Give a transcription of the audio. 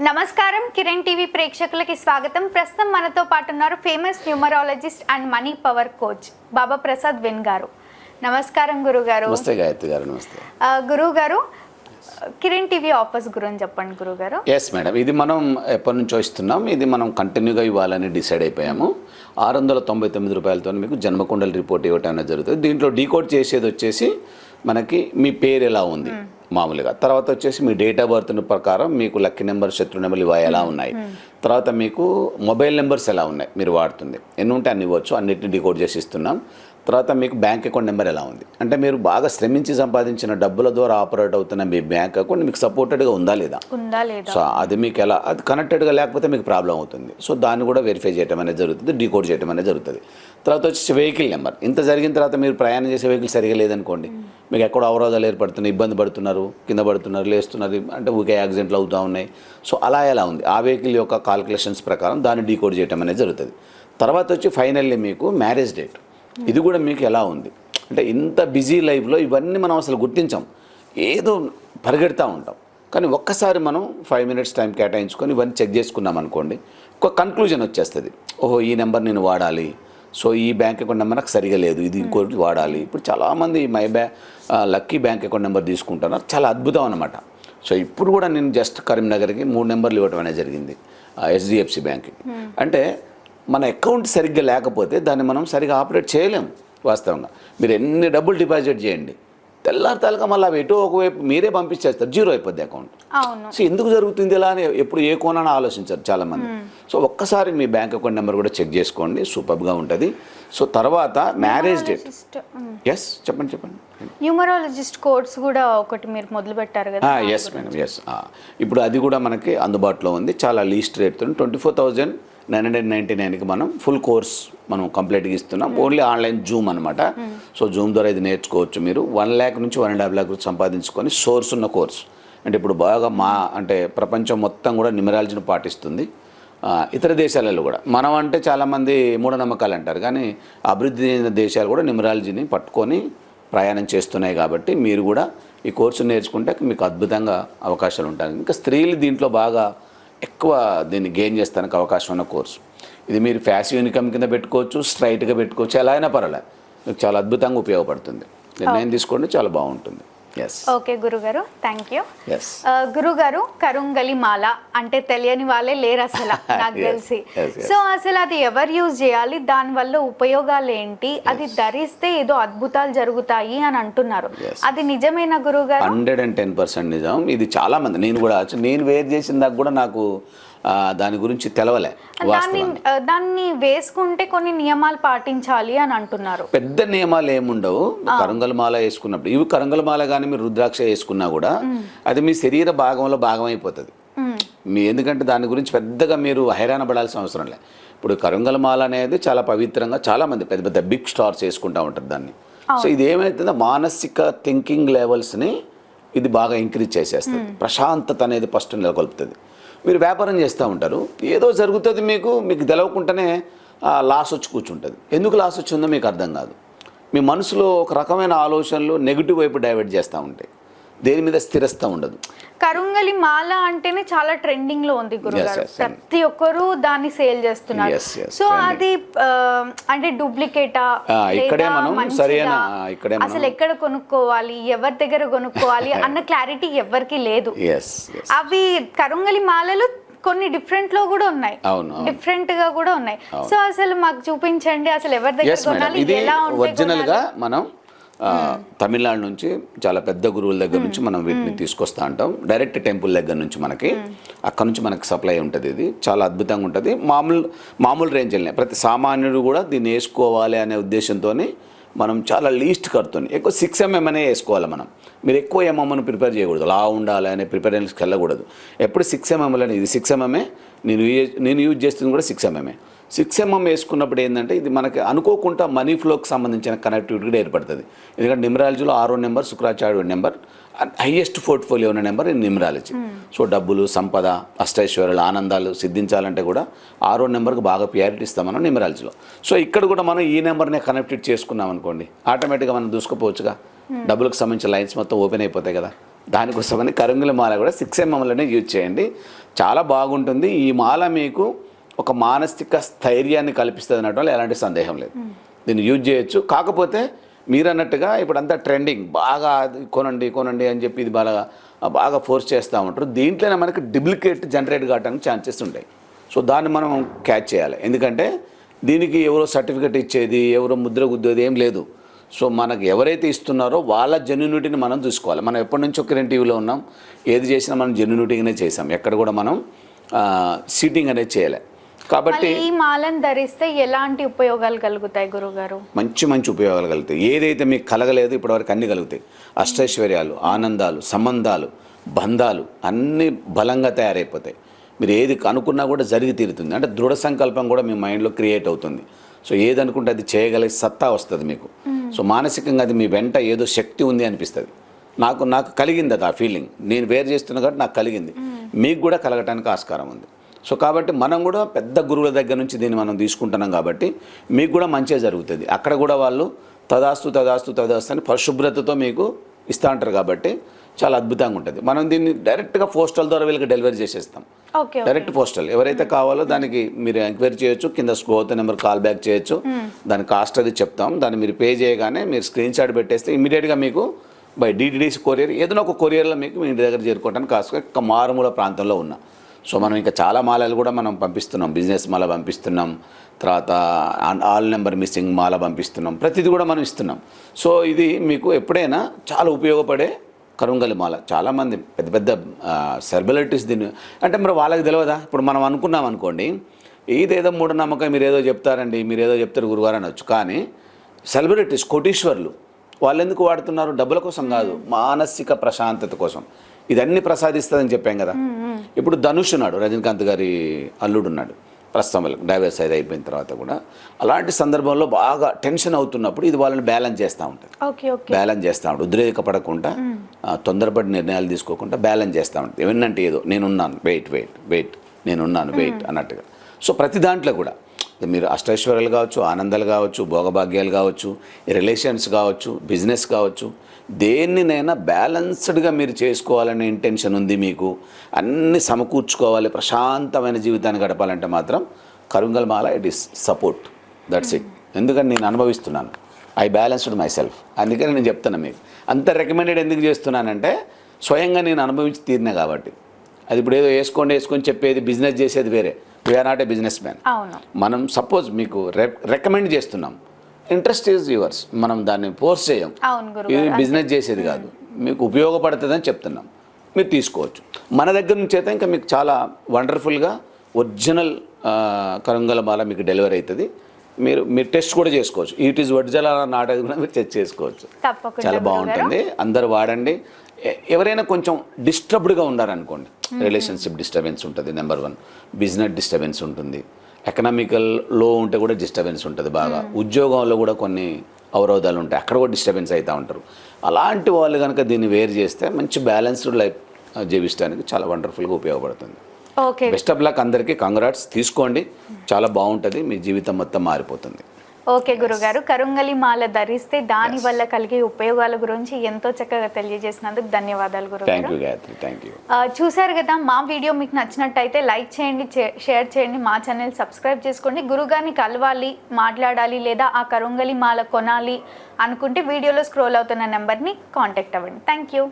నమస్కారం. కిరణ్ టీవీ ప్రేక్షకులకి స్వాగతం. ప్రస్తుతం మనతో పాటు ఉన్నారు famous numerologist and money power coach Baba Prasad win గారు. నమస్కారం గురుగారు. నమస్తే గాయత్రి గారు నమస్తే. ఆ, గురువు గారు కిరణ్ టీవీ ఆఫర్స్ గురించి చెప్పండి గురువు గారు ఎస్ మేడం ఇది మనం ఎప్పటి నుంచో ఇస్తున్నాం. ఇది మనం కంటిన్యూగా ఇవ్వాలని డిసైడ్ అయిపోయాము. ఆరు వందల తొంభై తొమ్మిది రూపాయలతో మీకు జన్మకుండల రిపోర్ట్ ఇవ్వటం అనేది జరుగుతుంది. దీంట్లో డీకోడ్ చేసేది వచ్చేసి మనకి మీ పేరు ఎలా ఉంది? మామూలుగా. తర్వాత వచ్చేసి మీ డేట్ ఆఫ్ బర్త్ ప్రకారం మీకు లక్కీ నెంబర్ శత్రు నెంబర్లు ఇవి ఎలా ఉన్నాయి? తర్వాత మీకు మొబైల్ నెంబర్స్ ఎలా ఉన్నాయి? మీరు వాడుతుంది. ఎన్ని ఉంటే అన్ని ఇవ్వచ్చు. అన్నిటిని డీకోడ్ చేసి ఇస్తున్నాం. తర్వాత మీకు బ్యాంక్ అకౌంట్ నెంబర్ ఎలా ఉంది? అంటే మీరు బాగా శ్రమించి సంపాదించిన డబ్బుల ద్వారా ఆపరేట్ అవుతున్న మీ బ్యాంక్ అకౌంట్ మీకు సపోర్టెడ్గా ఉందా లేదా? ఉందా లేదా? సో అది మీకు ఎలా అది కనెక్టెడ్గా లేకపోతే మీకు ప్రాబ్లం అవుతుంది. సో దాన్ని కూడా వెరిఫై చేయడం అనేది జరుగుతుంది డీకోడ్ చేయడం అనేది జరుగుతుంది. తర్వాత వచ్చేసి వెహికల్ నెంబర్ ఇంత జరిగిన తర్వాత మీరు ప్రయాణం చేసే వెహికల్ సరిగా లేదనుకోండి మీకు ఎక్కడ అవరోధాలు ఏర్పడుతున్నాయి ఇబ్బంది పడుతున్నారు కింద పడుతున్నారు లేస్తున్నారు అంటే ఊకే యాక్సిడెంట్లు అవుతూ ఉన్నాయి. సో అలా ఎలా ఉంది? ఆ వెహికల్ యొక్క కాల్కులేషన్స్ ప్రకారం దాన్ని డీకోడ్ చేయడం అనేది జరుగుతుంది. తర్వాత వచ్చి ఫైనల్లీ మీకు మ్యారేజ్ డేట్ ఇది కూడా మీకు ఎలా ఉంది? అంటే ఇంత బిజీ లైఫ్లో ఇవన్నీ మనం అసలు గుర్తించాం. ఏదో పరిగెడతా ఉంటాం. కానీ ఒక్కసారి మనం ఫైవ్ మినిట్స్ టైం కేటాయించుకొని ఇవన్నీ చెక్ చేసుకున్నాం అనుకోండి ఒక కన్క్లూజన్ వచ్చేస్తుంది. ఓహో ఈ నెంబర్ నేను వాడాలి. సో ఈ బ్యాంక్ అకౌంట్ నెంబర్ నాకు సరిగా లేదు. ఇది ఇంకోటి వాడాలి. ఇప్పుడు చాలామంది మై బ్యా లక్కీ బ్యాంక్ అకౌంట్ నెంబర్ తీసుకుంటున్నారు. చాలా అద్భుతం అనమాట సో ఇప్పుడు కూడా నేను జస్ట్ కరీంనగర్కి మూడు నెంబర్లు ఇవ్వడం అనేది జరిగింది హెచ్డిఎఫ్సి బ్యాంక్కి. అంటే మన అకౌంట్ సరిగ్గా లేకపోతే దాన్ని మనం సరిగ్గా ఆపరేట్ చేయలేం వాస్తవంగా. మీరు ఎన్ని డబ్బులు డిపాజిట్ చేయండి తెల్లారి తలక మళ్ళీ అవి ఎటో ఒకవైపు మీరే పంపించేస్తారు జీరో అయిపోద్ది అకౌంట్. సో ఎందుకు జరుగుతుంది ఇలా అని ఎప్పుడు ఏ కోణాన ఆలోచించారు చాలామంది. సో ఒక్కసారి మీ బ్యాంక్ అకౌంట్ నెంబర్ కూడా చెక్ చేసుకోండి సూపర్గా ఉంటుంది. సో తర్వాత మ్యారేజ్ డేట్. ఎస్ చెప్పండి చెప్పండి. న్యూమరాలజిస్ట్ కోర్స్ కూడా ఒకటి మీరు మొదలు పెట్టారు కదా ఎస్ మేడం ఎస్ ఇప్పుడు అది కూడా మనకి అందుబాటులో ఉంది చాలా least రేట్తో twenty four thousand nine hundred ninety నైన్కి మనం ఫుల్ కోర్స్ మనం కంప్లీట్గా ఇస్తున్నాం. ఓన్లీ ఆన్లైన్ జూమ్ అనమాట సో జూమ్ ద్వారా ఇది నేర్చుకోవచ్చు మీరు. వన్ ల్యాక్ నుంచి వన్ అండ్ హాఫ్ ల్యాక్ సంపాదించుకొని సోర్స్ ఉన్న కోర్స్. అంటే ఇప్పుడు బాగా మా అంటే ప్రపంచం మొత్తం కూడా న్యూమరాలజీని పాటిస్తుంది. ఇతర దేశాలలో కూడా. మనం అంటే చాలామంది మూఢనమ్మకాలు అంటారు. కానీ అభివృద్ధి చెందిన దేశాలు కూడా న్యూమరాలజీని పట్టుకొని ప్రయాణం చేస్తున్నాయి కాబట్టి మీరు కూడా ఈ కోర్సు నేర్చుకుంటే మీకు అద్భుతంగా అవకాశాలు ఉంటాయి. ఇంకా స్త్రీలు దీంట్లో బాగా ఎక్కువ దీన్ని గెయిన్ చేస్తానికి అవకాశం ఉన్న కోర్సు. ఇది మీరు ఫ్యాసివ్ ఇన్కమ్ కింద పెట్టుకోవచ్చు స్ట్రైట్గా పెట్టుకోవచ్చు ఎలా అయినా పర్వాలేదు. మీకు చాలా అద్భుతంగా ఉపయోగపడుతుంది. నిర్ణయం తీసుకోండి చాలా బాగుంటుంది. ఓకే గురుగారు థ్యాంక్ యూ గురుగారు కరుంగలి మాల అంటే తెలియని వాళ్ళే లేరు అసలు నాకు తెలిసి. సో అసలు అది ఎవరు యూజ్ చేయాలి దాని వల్ల ఉపయోగాలు ఏంటి అది ధరిస్తే ఏదో అద్భుతాలు జరుగుతాయి అని అంటున్నారు. అది నిజమేనా గురువు గారు హండ్రెడ్ అండ్ టెన్ పర్సెంట్ నిజం ఇది చాలా మంది నేను కూడా నేను వేర్ చేసిన దాకా కూడా నాకు దాని గురించి తెలవలే దాన్ని దాన్ని వేసుకుంటే కొన్ని నియమాలు పాటించాలి అని అంటున్నారు. పెద్ద నియమాలు ఏముండవు. కరంగల మాల వేసుకున్నప్పుడు ఇవి కరంగల మాల కానీ మీరు రుద్రాక్ష వేసుకున్నా కూడా అది మీ శరీర భాగంలో భాగం అయిపోతుంది. మీ ఎందుకంటే దాని గురించి పెద్దగా మీరు హైరాణ పడాల్సిన అవసరం లేదు ఇప్పుడు కరుంగల మాల అనేది చాలా పవిత్రంగా చాలా మంది పెద్ద పెద్ద బిగ్ స్టార్స్ వేసుకుంటూ ఉంటారు దాన్ని. సో ఇది ఏమవుతుందో మానసిక థింకింగ్ లెవెల్స్ని ఇది బాగా ఇంక్రీజ్ చేసేస్తుంది. ప్రశాంతత అనేది ఫస్ట్ నెలకొల్పుతుంది. మీరు వ్యాపారం చేస్తూ ఉంటారు. ఏదో జరుగుతుంది మీకు మీకు తెలవకుండానే లాస్ వచ్చి కూర్చుంటుంది. ఎందుకు లాస్ వచ్చిందో మీకు అర్థం కాదు. మీ మనసులో ఒక రకమైన ఆలోచనలు నెగిటివ్ వైపు డైవర్ట్ చేస్తూ ఉంటాయి. దేని మీద స్థిరస్థ ఉండదు. కరుంగలి మాల అంటేనే చాలా ట్రెండింగ్లో ఉంది గురుగారు ప్రతి ఒక్కరు దాన్ని సేల్ చేస్తున్నారు. సో. అది అంటే డూప్లికేటా ఇక్కడే మనం సరైన, ఇక్కడే అసలు ఎక్కడ కొనుక్కోవాలి? ఎవరి దగ్గర కొనుక్కోవాలి? అన్న క్లారిటీ ఎవరికి లేదు. అవి కరుంగలి మాలలు కొన్ని డిఫరెంట్లో కూడా ఉన్నాయి. డిఫరెంట్గా కూడా ఉన్నాయి. సో అసలు మాకు చూపించండి అసలు ఎవరి దగ్గర కొనాలి ఎలా ఉంటే ఒరిజినల్గా మనం తమిళనాడు నుంచి చాలా పెద్ద గురువుల దగ్గర నుంచి మనం వీటిని తీసుకొస్తా ఉంటాం డైరెక్ట్ టెంపుల్ దగ్గర నుంచి మనకి. అక్కడ నుంచి మనకి సప్లై ఉంటుంది ఇది. చాలా అద్భుతంగా ఉంటుంది. మామూలు మామూలు రేంజ్ వెళ్ళినాయి ప్రతి సామాన్యుడు కూడా దీన్ని వేసుకోవాలి అనే ఉద్దేశంతో మనం చాలా లీస్ట్ కడుతుంది. ఎక్కువ సిక్స్ ఎంఎం అనే వేసుకోవాలి మనం. మీరు ఎక్కువ ఎంఎంను ప్రిపేర్ చేయకూడదు. లా ఉండాలి అనే ప్రిపేరెన్స్కి వెళ్ళకూడదు. ఎప్పుడు సిక్స్ ఎంఎంలో ఇది సిక్స్ ఎంఎంఏ నేను యూజ్ నేను యూజ్ చేస్తుంది కూడా సిక్స్ ఎంఎంఏ సిక్స్ ఎంఎం వేసుకున్నప్పుడు ఏంటంటే ఇది మనకి అనుకోకుండా మనీ ఫ్లోకి సంబంధించిన కనెక్టివిటీ కూడా ఏర్పడుతుంది. ఎందుకంటే నిమరాలజీలో ఆరో నెంబర్ శుక్రాచార్యుడు నెంబర్ హైయెస్ట్ పోర్ట్ఫోలియో ఉన్న నెంబర్ నిమరాలజీ సో డబ్బులు సంపద అష్టైశ్వర్యాలు ఆనందాలు సిద్ధించాలంటే కూడా ఆరో నెంబర్కి బాగా ప్రియారిటీ ఇస్తాం మనం నిమరాలజీలో సో ఇక్కడ కూడా మనం ఈ నెంబర్నే కనెక్టెడ్ చేసుకున్నాం అనుకోండి ఆటోమేటిక్గా మనం దూసుకుపోవచ్చుగా. డబ్బులకు సంబంధించిన లైన్స్ మొత్తం ఓపెన్ అయిపోతాయి కదా. దానికోసమని కరుంగుల మాల కూడా సిక్స్ ఎంఎంలోనే యూజ్ చేయండి. చాలా బాగుంటుంది. ఈ మాల మీకు ఒక మానసిక స్థైర్యాన్ని కల్పిస్తుంది అనడంలో ఎలాంటి సందేహం లేదు. దీన్ని యూజ్ చేయొచ్చు. కాకపోతే మీరు అన్నట్టుగా ఇప్పుడు అంతా ట్రెండింగ్. బాగా అది కొనండి కొనండి అని చెప్పి ఇది బాగా బాగా ఫోర్స్ చేస్తూ ఉంటారు. దీంట్లోనే మనకి డిప్లికేట్ జనరేట్ కావడానికి ఛాన్సెస్ ఉంటాయి. సో దాన్ని మనం క్యాచ్ చేయాలి. ఎందుకంటే దీనికి ఎవరో సర్టిఫికెట్ ఇచ్చేది ఎవరో ముద్ర గుద్దేది ఏం లేదు. సో మనకు ఎవరైతే ఇస్తున్నారో వాళ్ళ జెన్యునిటీని మనం చూసుకోవాలి. మనం ఎప్పటి నుంచో కిరణ్ టీవీలో ఉన్నాం. ఏది చేసినా మనం జెన్యునిటీగానే చేసాం ఎక్కడ కూడా మనం సీటింగ్ అనేది చేయలే. కాబట్టి ఈ మాలను ధరిస్తే ఎలాంటి ఉపయోగాలు కలుగుతాయి గురుగారు? మంచి మంచి ఉపయోగాలు కలుగుతాయి. ఏదైతే మీకు కలగలేదు ఇప్పటివరకు అన్నీ కలుగుతాయి. అష్టైశ్వర్యాలు ఆనందాలు సంబంధాలు బంధాలు అన్నీ బలంగా తయారైపోతాయి. మీరు ఏది అనుకున్నా కూడా జరిగి తీరుతుంది. అంటే దృఢ సంకల్పం కూడా మీ మైండ్లో క్రియేట్ అవుతుంది. సో ఏది అనుకుంటే అది చేయగలిగే సత్తా వస్తుంది మీకు. సో మానసికంగా అది మీ వెంట ఏదో శక్తి ఉంది అనిపిస్తుంది. నాకు నాకు కలిగింది అది ఆ ఫీలింగ్ నేను వేరు చేస్తున్నా కాబట్టి నాకు కలిగింది. మీకు కూడా కలగటానికి ఆస్కారం ఉంది. సో కాబట్టి మనం కూడా పెద్ద గురువుల దగ్గర నుంచి దీన్ని మనం తీసుకుంటున్నాం కాబట్టి మీకు కూడా మంచిగా జరుగుతుంది. అక్కడ కూడా వాళ్ళు తదాస్తు తదాస్తు తదాస్తు అని పరిశుభ్రతతో మీకు ఇస్తూ ఉంటారు కాబట్టి చాలా అద్భుతంగా ఉంటుంది. మనం దీన్ని డైరెక్ట్గా పోస్టల్ ద్వారా వీళ్ళకి డెలివరీ చేసేస్తాం. Direct postal. ఎవరైతే కావాలో దానికి మీరు ఎంక్వైరీ చేయొచ్చు కింద స్క్రోత్ నెంబర్ కాల్ బ్యాక్ చేయొచ్చు. దాని కాస్ట్ అది చెప్తాం. దాన్ని మీరు పే చేయగానే మీరు స్క్రీన్ షాట్ పెట్టేస్తే ఇమీడియట్గా మీకు బై డిటిడిసి కొరియర్ ఏదైనా ఒక కొరియర్లో మీకు మీ ఇంటి దగ్గర చేరుకోవడానికి కాస్త మారుమూల ప్రాంతంలో ఉన్నా సో మనం ఇంకా చాలా మాలలు కూడా మనం పంపిస్తున్నాం. బిజినెస్ మాల పంపిస్తున్నాం. తర్వాత ఆల్ నెంబర్ మిస్సింగ్ మాల పంపిస్తున్నాం. ప్రతిదీ కూడా మనం ఇస్తున్నాం. సో ఇది మీకు ఎప్పుడైనా చాలా ఉపయోగపడే కరుంగలి మాల. చాలామంది పెద్ద పెద్ద సెలబ్రిటీస్ దీన్ని అంటే మరి వాళ్ళకి తెలియదా? ఇప్పుడు మనం అనుకున్నాం అనుకోండి ఇదేదో మూఢనమ్మకం మీరు ఏదో చెప్తారండి మీరు ఏదో చెప్తారు గురువారు అనొచ్చు. కానీ సెలబ్రిటీస్ కోటీశ్వర్లు వాళ్ళు ఎందుకు వాడుతున్నారు? డబ్బుల కోసం కాదు మానసిక ప్రశాంతత కోసం. ఇదన్నీ ప్రసాదిస్తుందని చెప్పాం కదా. ఇప్పుడు ధనుష్ ఉన్నాడు రజనీకాంత్ గారి అల్లుడు ఉన్నాడు ప్రస్తుతం వాళ్ళకి డైవర్స్ అది అయిపోయిన తర్వాత కూడా. అలాంటి సందర్భంలో బాగా టెన్షన్ అవుతున్నప్పుడు ఇది వాళ్ళని బ్యాలెన్స్ చేస్తూ ఉంటుంది. బ్యాలెన్స్ చేస్తూ ఉంటుంది. ఉద్రేకపడకుండా తొందరపడి నిర్ణయాలు తీసుకోకుండా బ్యాలెన్స్ చేస్తూ ఉంటుంది. ఏమన్నంటే ఏదో నేనున్నాను వెయిట్ వెయిట్ వెయిట్ నేనున్నాను వెయిట్ అన్నట్టుగా. సో ప్రతి దాంట్లో కూడా మీరు అష్టైశ్వర్యాలు కావచ్చు ఆనందాలు కావచ్చు భోగభాగ్యాలు కావచ్చు రిలేషన్స్ కావచ్చు బిజినెస్ కావచ్చు దేన్నినైనా బ్యాలెన్స్డ్గా మీరు చేసుకోవాలనే ఇంటెన్షన్ ఉంది మీకు. అన్ని సమకూర్చుకోవాలి ప్రశాంతమైన జీవితాన్ని గడపాలంటే మాత్రం కరుంగల్ మాల it is support that's it ఎందుకని నేను అనుభవిస్తున్నాను. ఐ బ్యాలెన్స్డ్ మై సెల్ఫ్ అందుకని నేను చెప్తున్నాను మీకు. అంత రికమెండెడ్ ఎందుకు చేస్తున్నానంటే స్వయంగా నేను అనుభవించి తీరినా కాబట్టి. అది ఇప్పుడు ఏదో వేసుకోండి వేసుకొని చెప్పేది బిజినెస్ చేసేది వేరే. We're not a business man మనం సపోజ్ మీకు రికమెండ్ చేస్తున్నాం. ఇంట్రెస్ట్ ఈజ్ యువర్స్ మనం దాన్ని ఫోర్స్ చేయం. ఇది బిజినెస్ చేసేది కాదు. మీకు ఉపయోగపడుతుందని చెప్తున్నాం. మీరు తీసుకోవచ్చు. మన దగ్గర నుంచి అయితే ఇంకా మీకు చాలా వండర్ఫుల్గా ఒరిజినల్ కరంగల మాల మీకు డెలివరీ అవుతుంది. మీరు మీరు టెస్ట్ కూడా చేసుకోవచ్చు. ఇట్ ఈస్ ఒరిజినల్ నాటకం కూడా మీరు టెస్ట్ చేసుకోవచ్చు. చాలా. బాగుంటుంది. అందరు వాడండి. ఎవరైనా కొంచెం డిస్టర్బ్డ్గా ఉన్నారనుకోండి. రిలేషన్షిప్ డిస్టర్బెన్స్ ఉంటుంది నెంబర్ వన్ బిజినెస్ డిస్టర్బెన్స్ ఉంటుంది. ఎకనామికల్లో ఉంటే కూడా డిస్టర్బెన్స్ ఉంటుంది బాగా. ఉద్యోగంలో కూడా కొన్ని అవరోధాలు ఉంటాయి. అక్కడ కూడా డిస్టర్బెన్స్ అవుతూ ఉంటారు. అలాంటి వాళ్ళు కనుక దీన్ని వేరు చేస్తే మంచి బ్యాలెన్స్డ్ లైఫ్ జీవించడానికి చాలా వండర్ఫుల్గా ఉపయోగపడుతుంది. ఓకే. బెస్ట్ ఆఫ్ లక్ అందరికీ కంగ్రాట్స్. తీసుకోండి. చాలా బాగుంటుంది. మీ జీవితం మొత్తం మారిపోతుంది. ఓకే గురుగారు. కరుంగలి మాల ధరిస్తే దాని వల్ల కలిగే ఉపయోగాల గురించి ఎంతో చక్కగా తెలియజేసినందుకు ధన్యవాదాలు గురుగారు. చూశారు కదా మా వీడియో మీకు నచ్చినట్టయితే లైక్ చేయండి షేర్ చేయండి మా ఛానల్ సబ్స్క్రైబ్ చేసుకోండి. గురుగారిని కలవాలి మాట్లాడాలి లేదా ఆ కరుంగలి మాల కొనాలి అనుకుంటే వీడియోలో స్క్రోల్ అవుతున్న నెంబర్ని కాంటాక్ట్ అవ్వండి. Thank you